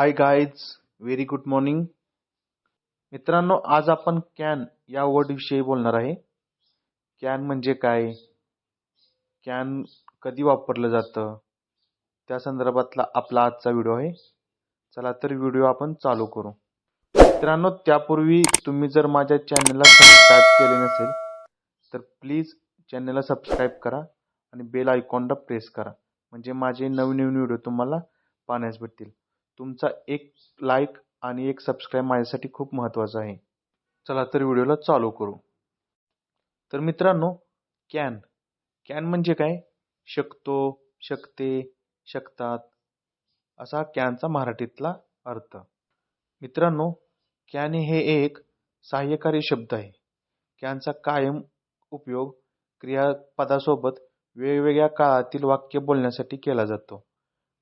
Hi guys very good morning मित्रांनो आज आपण कॅन या वर्डविषयी बोलणार आहे. कॅन म्हणजे काय? कॅन कधी वापरलं जातं? त्या संदर्भातला आपला आजचा व्हिडिओ आहे. चला तर व्हिडिओ आपण चालू करू. मित्रांनो त्यापूर्वी तुम्ही जर माझ्या चॅनलला सबस्क्राईब केले नसेल तर प्लीज चॅनलला सबस्क्राईब करा आणि बेल आयकॉनला प्रेस करा. म्हणजे माझे नवीन नवीन व्हिडिओ तुम्हाला पाहण्यास भेटतील. तुमचा एक लाईक आणि एक सबस्क्राईब माझ्यासाठी खूप महत्त्वाचं आहे. चला तर व्हिडिओला चालू करू. तर मित्रांनो कॅन कॅन म्हणजे काय? शकतो शकते शकतात. असा कॅनचा मराठीतला अर्थ. मित्रांनो कॅन हे एक सहाय्यकारी शब्द आहे. कॅनचा कायम उपयोग क्रियापदासोबत वेगवेगळ्या काळातील वाक्य बोलण्यासाठी केला जातो.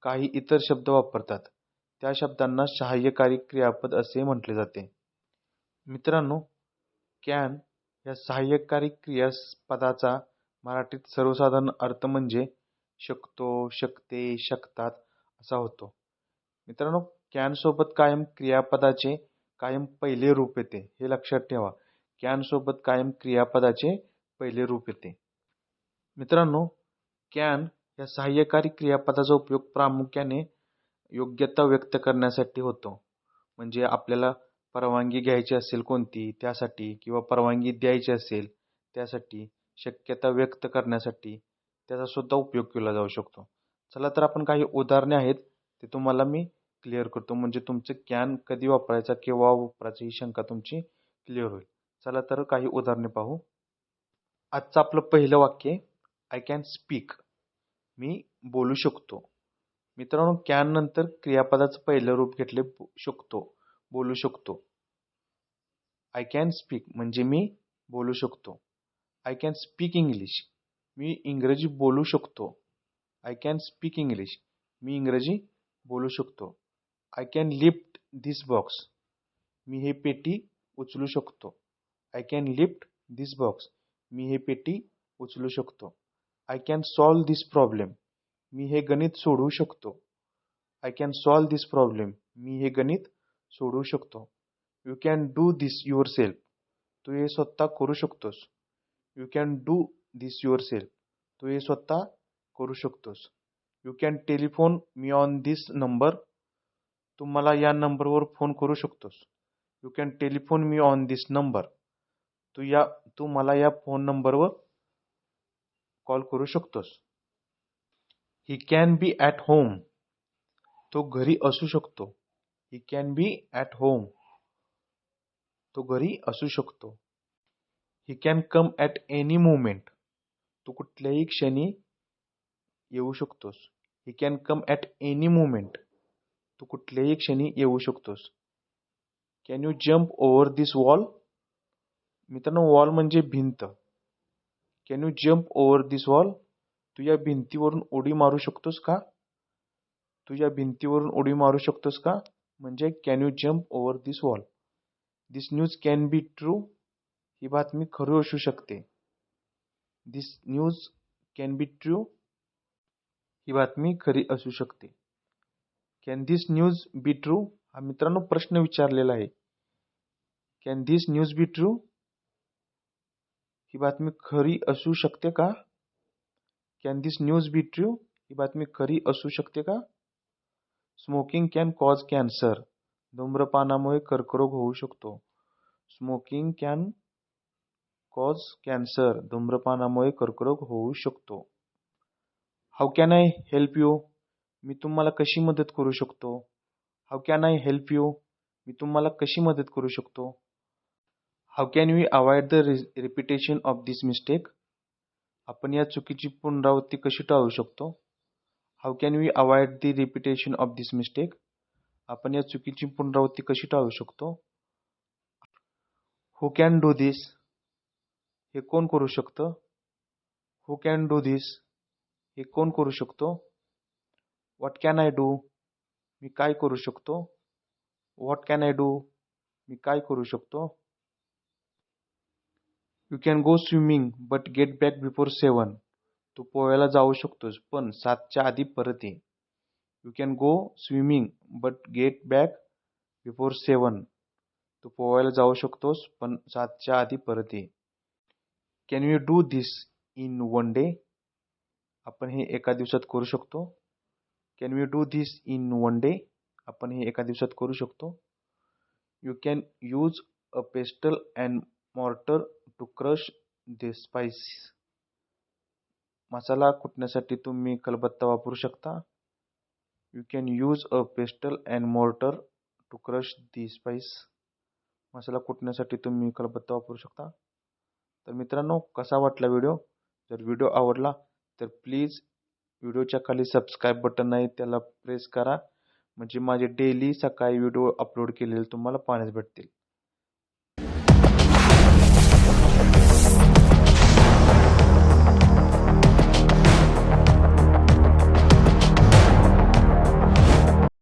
काही इतर शब्द वापरतात. त्या शब्दांना सहाय्यकारी क्रियापद असे म्हटले जाते. मित्रांनो कॅन या सहाय्यकारी क्रियापदाचा मराठीत सर्वसाधारण अर्थ म्हणजे शकतो शकते शकतात असा होतो. मित्रांनो कॅनसोबत कायम क्रियापदाचे कायम पहिले रूप येते हे लक्षात ठेवा. कॅनसोबत कायम क्रियापदाचे पहिले रूप येते. मित्रांनो कॅन या सहाय्यकारी क्रियापदाचा उपयोग प्रामुख्याने योग्यता व्यक्त करण्यासाठी होतो. म्हणजे आपल्याला परवानगी घ्यायची असेल कोणती त्यासाठी किंवा परवानगी द्यायची असेल त्यासाठी शक्यता व्यक्त करण्यासाठी त्याचा सुद्धा उपयोग केला जाऊ शकतो. चला तर आपण काही उदाहरणे आहेत ते तुम्हाला मी क्लिअर करतो. म्हणजे तुमचं कॅन कधी वापरायचा केव्हा वापरायचा ही शंका तुमची क्लिअर होईल. चला तर काही उदाहरणे पाहू. आजचं आपलं पहिलं वाक्य आय कॅन स्पीक मी बोलू शकतो. मित्रांनो कॅन नंतर क्रियापदाचं पहिलं रूप घेतले शकतो बोलू शकतो. आय कॅन स्पीक म्हणजे मी बोलू शकतो. आय कॅन स्पीक इंग्लिश मी इंग्रजी बोलू शकतो. आय कॅन स्पीक इंग्लिश मी इंग्रजी बोलू शकतो. I can lift this box मी हे पेटी उचलू शकतो. I can lift this box मी हे पेटी उचलू शकतो. I can solve this problem मी हे गणित सोडवू शकतो. I can solve this problem मी हे गणित सोडवू शकतो. You can do this yourself तू हे स्वतः करू शकतोस. You can do this yourself तू हे स्वतः करू शकतोस. You can telephone me on this number तू मला या नंबरवर फोन करू शकतोस. You can telephone me on this number तू या तू मला या फोन नंबरवर कॉल करू शकतोस. He can be at home तो घरी असू शकतो. He can be at home तो घरी असू शकतो. He can come at any moment तू कुठल्याही क्षणी येऊ शकतोस. He can come at any moment तू कुठल्याही क्षणी येऊ शकतोस. Can you jump over this wall मित्रांनो वॉल म्हणजे भिंत. Can you jump over this wall तू या भिंतीवरून उडी मारू शकतोस का? तू या भिंतीवरून उडी मारू शकतोस का? म्हणजे can you jump over this wall this news can be true ही बातमी खरी असू शकते. This news can be true ही बातमी खरी असू शकते. Can this news be true हा मित्रांनो प्रश्न विचारलेला आहे. Can this news be true ही बातमी खरी असू शकते का? Can this news be true ही बातमी खरी असू शकते का? स्मोकिंग कॅन कॉज कॅन्सर धूम्रपानामुळे कर्करोग होऊ शकतो. स्मोकिंग कॅन कॉज कॅन्सर धूम्रपानामुळे कर्करोग होऊ शकतो. How can I help you मी तुम्हाला कशी मदत करू शकतो? How can I help you मी तुम्हाला कशी मदत करू शकतो? How can we avoid the repetition of this mistake आपण या चुकीची पुनरावृत्ती कशी टाळू शकतो? How can we avoid the repetition of this mistake आपण या चुकीची पुनरावृत्ती कशी टाळू शकतो? हू कॅन डू दिस हे कोण करू शकतं? हू कॅन डू दिस हे कोण करू शकतो? वॉट कॅन आय डू मी काय करू शकतो? वॉट कॅन आय डू मी काय करू शकतो? You can go swimming but get back before seven तू पोहायला जाऊ शकतोस पण सातच्या आधी परत ये. You can go swimming but get back before seven तू पोहायला जाऊ शकतोस पण सातच्या आधी परत ये. Can you do this in one day आपण हे एका दिवसात करू शकतो. Can you do this in one day आपण हे एका दिवसात करू शकतो. You can use a pestle and mortar to crush the spice masala कुटण्यासाठी तुम्ही खलबत्ता वापरू शकता. You can use a pestle and mortar to crush the spice masala कुटण्यासाठी तुम्ही खलबत्ता वापरू शकता. तर मित्रांनो कसा वाटला व्हिडिओ जर व्हिडिओ आवडला तर प्लीज व्हिडिओच्या खाली सबस्क्राईब बटन आहे त्याला प्रेस करा. म्हणजे माझे डेली सकाळी व्हिडिओ अपलोड केलेले तुम्हाला पाहण्यास भेटतील.